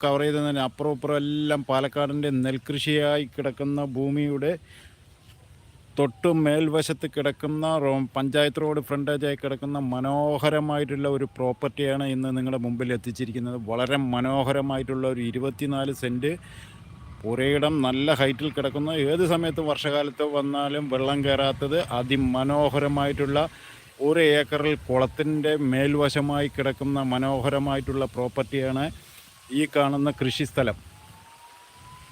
Cover ചെയ്തതിന് അപ്പുറം ഇപ്പുറം എല്ലാം പാലക്കാടിന്റെ നെൽകൃഷിയായി കിടക്കുന്ന ഭൂമിയുടെ തൊട്ട് മേൽവശത്ത് കിടക്കുന്ന റോ പഞ്ചായത്ത് റോഡ് ഫ്രണ്ടേജായി കിടക്കുന്ന മനോഹരമായിട്ടുള്ള ഒരു പ്രോപ്പർട്ടിയാണ് ഇന്ന് നിങ്ങളുടെ മുമ്പിൽ എത്തിച്ചിരിക്കുന്നത്. വളരെ മനോഹരമായിട്ടുള്ള ഒരു ഇരുപത്തിനാല് സെന്റ് പുരയിടം നല്ല ഹൈറ്റിൽ കിടക്കുന്ന. ഏത് സമയത്ത് വർഷകാലത്ത് വന്നാലും വെള്ളം കയറാത്തത് അതിമനോഹരമായിട്ടുള്ള ഒരു ഏക്കറിൽ കുളത്തിന്റെ മേൽവശമായി കിടക്കുന്ന മനോഹരമായിട്ടുള്ള പ്രോപ്പർട്ടിയാണ് ഈ കാണുന്ന കൃഷിസ്ഥലം.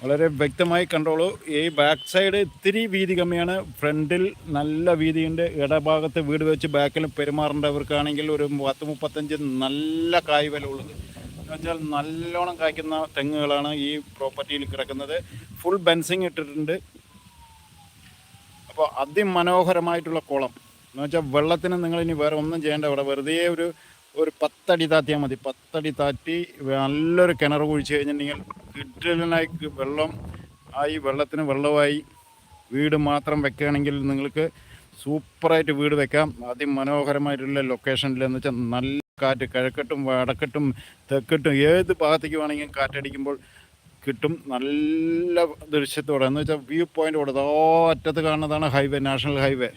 വളരെ വ്യക്തമായി കണ്ടോളൂ ഈ ബാക്ക് സൈഡ് ഇത്തിരി വീതി കമ്മിയാണ്. ഫ്രണ്ടിൽ നല്ല വീതിയുണ്ട്. ഇടഭാഗത്ത് വീട് വെച്ച് ബാക്കിൽ പെരുമാറേണ്ടവർക്കാണെങ്കിൽ ഒരു പത്ത് മുപ്പത്തഞ്ച് നല്ല കായ് വില ഉള്ളത് എന്ന് വെച്ചാൽ നല്ലോണം കായ്ക്കുന്ന തെങ്ങുകളാണ് ഈ പ്രോപ്പർട്ടിയിൽ കിടക്കുന്നത്. ഫുൾ ബെൻസിങ് ഇട്ടിട്ടുണ്ട്. അപ്പോൾ അതിമനോഹരമായിട്ടുള്ള കുളം. എന്ന് വെച്ചാൽ വെള്ളത്തിന് നിങ്ങൾ ഇനി വേറെ ഒന്നും ചെയ്യേണ്ട അവിടെ വെറുതെ ഒരു ഒരു പത്തടി താത്തിയാൽ മതി. പത്തടി താറ്റി നല്ലൊരു കിണർ കുഴിച്ച് കഴിഞ്ഞിട്ടുണ്ടെങ്കിൽ കിട്ടലിനായി വെള്ളം ആയി വെള്ളത്തിന് വെള്ളമായി വീട് മാത്രം വെക്കുകയാണെങ്കിൽ നിങ്ങൾക്ക് സൂപ്പറായിട്ട് വീട് വെക്കാം. അതിമനോഹരമായിട്ടുള്ള ലൊക്കേഷനിൽ എന്ന് വെച്ചാൽ നല്ല കാറ്റ് കിഴക്കട്ടും വടക്കട്ടും തെക്കട്ടും ഏത് ഭാഗത്തേക്ക് വേണമെങ്കിലും കാറ്റടിക്കുമ്പോൾ കിട്ടും. നല്ല ദൃശ്യത്തോടെ. എന്ന് വെച്ചാൽ വ്യൂ പോയിന്റോടെ അറ്റത്ത് കാണുന്നതാണ് ഹൈവേ നാഷണൽ ഹൈവേ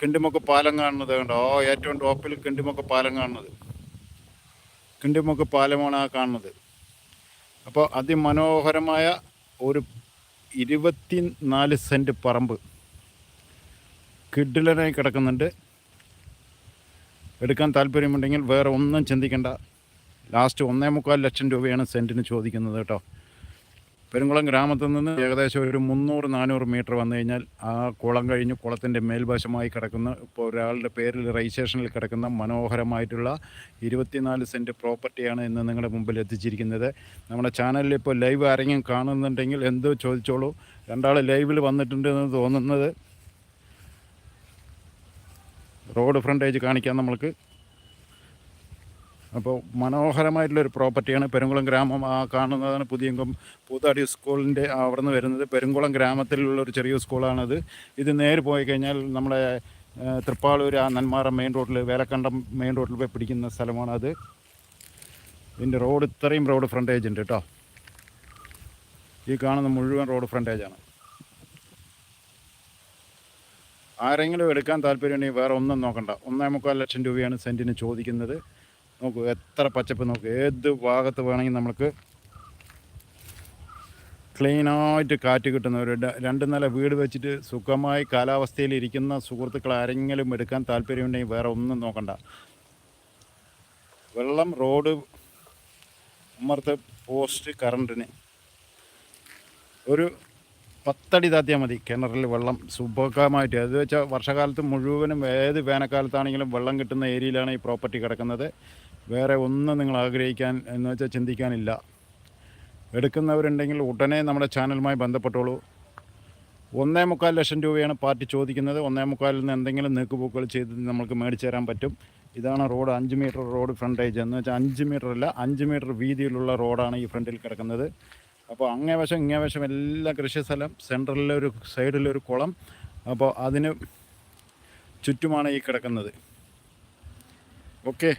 കിണ്ടിമുക്ക് പാലം കാണുന്നത് കണ്ടോ? ഓ ഏറ്റവും ടോപ്പിൽ കിണ്ടിമുക്ക് പാലം കാണുന്നത്. കിണ്ടിമുക്ക് പാലമാണ് ആ കാണുന്നത്. അപ്പോൾ അതിമനോഹരമായ ഒരു ഇരുപത്തി നാല് സെന്റ് പറമ്പ് കിഡിലനായി കിടക്കുന്നുണ്ട്. എടുക്കാൻ താല്പര്യമുണ്ടെങ്കിൽ വേറെ ഒന്നും ചിന്തിക്കേണ്ട. ലാസ്റ്റ് ഒന്നേ മുക്കാൽ ലക്ഷം രൂപയാണ് സെന്റിന് ചോദിക്കുന്നത് കേട്ടോ. പെരുങ്കുളം ഗ്രാമത്തിൽ നിന്ന് ഏകദേശം ഒരു മുന്നൂറ് നാനൂറ് മീറ്റർ വന്നു കഴിഞ്ഞാൽ ആ കുളം കഴിഞ്ഞ് കുളത്തിന്റെ മേൽവശമായി കിടക്കുന്ന ഇപ്പോൾ ഒരാളുടെ പേരിൽ രജിസ്ട്രേഷനിൽ കിടക്കുന്ന മനോഹരമായിട്ടുള്ള ഇരുപത്തിനാല് സെന്റ് പ്രോപ്പർട്ടിയാണ് ഇന്ന് നിങ്ങളുടെ മുമ്പിൽ എത്തിച്ചിരിക്കുന്നത്. നമ്മുടെ ചാനലിൽ ഇപ്പോൾ ലൈവ് ആരെങ്കിലും കാണുന്നുണ്ടെങ്കിൽ എന്ത് ചോദിച്ചോളൂ. രണ്ടാൾ ലൈവിൽ വന്നിട്ടുണ്ട് എന്ന് തോന്നുന്നത് റോഡ് ഫ്രണ്ടേജ് കാണിക്കാം നമ്മൾക്ക്. അപ്പോൾ മനോഹരമായിട്ടുള്ളൊരു പ്രോപ്പർട്ടിയാണ് പെരുങ്കുളം ഗ്രാമം. ആ കാണുന്നതാണ് പുതിയങ്കം പൂതാടി സ്കൂളിന്റെ അവിടെ നിന്ന് വരുന്നത്. പെരുങ്കുളം ഗ്രാമത്തിലുള്ള ഒരു ചെറിയ സ്കൂളാണത്. ഇത് നേരെ പോയി കഴിഞ്ഞാൽ നമ്മുടെ തൃപ്പാളൂർ ആ നന്മാറ മെയിൻ റോഡിൽ വേലക്കണ്ടം മെയിൻ റോഡിൽ പോയി പിടിക്കുന്ന സ്ഥലമാണ് അത് ഇതിന്റെ റോഡ് ഇത്രയും റോഡ് ഫ്രണ്ടേജ് ഉണ്ട് കേട്ടോ. ഈ കാണുന്ന മുഴുവൻ റോഡ് ഫ്രണ്ടേജാണ്. ആരെങ്കിലും എടുക്കാൻ താല്പര്യമുണ്ടെങ്കിൽ വേറെ ഒന്നും നോക്കണ്ട. ഒന്നേ മുക്കാൽ ലക്ഷം രൂപയാണ് സെന്റിന് ചോദിക്കുന്നത്. നോക്കൂ എത്ര പച്ചപ്പ് നോക്കൂ. ഏത് ഭാഗത്ത് വേണമെങ്കിൽ നമുക്ക് ക്ലീനായിട്ട് കാറ്റ് കിട്ടുന്ന ഒരു രണ്ട് നില വീട് വെച്ചിട്ട് സുഖമായി കാലാവസ്ഥയിൽ ഇരിക്കുന്ന സുഹൃത്തുക്കൾ ആരെങ്കിലും എടുക്കാൻ താല്പര്യമുണ്ടെങ്കിൽ വേറെ ഒന്നും നോക്കണ്ട. വെള്ളം റോഡ് ഉമ്മർത്ത് പോസ്റ്റ് കറണ്ടിന് ഒരു പത്തടി താത്തിയാൽ മതി കിണറിൽ വെള്ളം. സുഭകമായിട്ട് അത് വെച്ചാൽ വർഷകാലത്ത് മുഴുവനും ഏത് വേനൽക്കാലത്താണെങ്കിലും വെള്ളം കിട്ടുന്ന ഏരിയയിലാണ് ഈ പ്രോപ്പർട്ടി കിടക്കുന്നത്. വേറെ ഒന്നും നിങ്ങൾ ആഗ്രഹിക്കാൻ എന്ന് വെച്ചാൽ ചിന്തിക്കാനില്ല. എടുക്കുന്നവരുണ്ടെങ്കിൽ ഉടനെ നമ്മുടെ ചാനലുമായി ബന്ധപ്പെട്ടോളൂ. ഒന്നേ മുക്കാൽ ലക്ഷം രൂപയാണ് പാർട്ടി ചോദിക്കുന്നത്. ഒന്നേ മുക്കാലിൽ നിന്ന് എന്തെങ്കിലും നീക്കുപോക്കുകൾ ചെയ്ത് നമുക്ക് മേടിച്ചു തരാൻ പറ്റും. ഇതാണ് റോഡ് അഞ്ച് മീറ്റർ റോഡ് ഫ്രണ്ടേജ് എന്ന് വെച്ചാൽ അഞ്ച് മീറ്റർ അല്ല അഞ്ച് മീറ്റർ വീതിയിലുള്ള റോഡാണ് ഈ ഫ്രണ്ടിൽ കിടക്കുന്നത്. അപ്പോൾ അങ്ങേ വശം ഇങ്ങേ വശം എല്ലാ കൃഷി സ്ഥലം സെൻട്രലിലൊരു സൈഡിലൊരു കുളം. അപ്പോൾ അതിന് ചുറ്റുമാണ് ഈ കിടക്കുന്നത്. ഓക്കെ.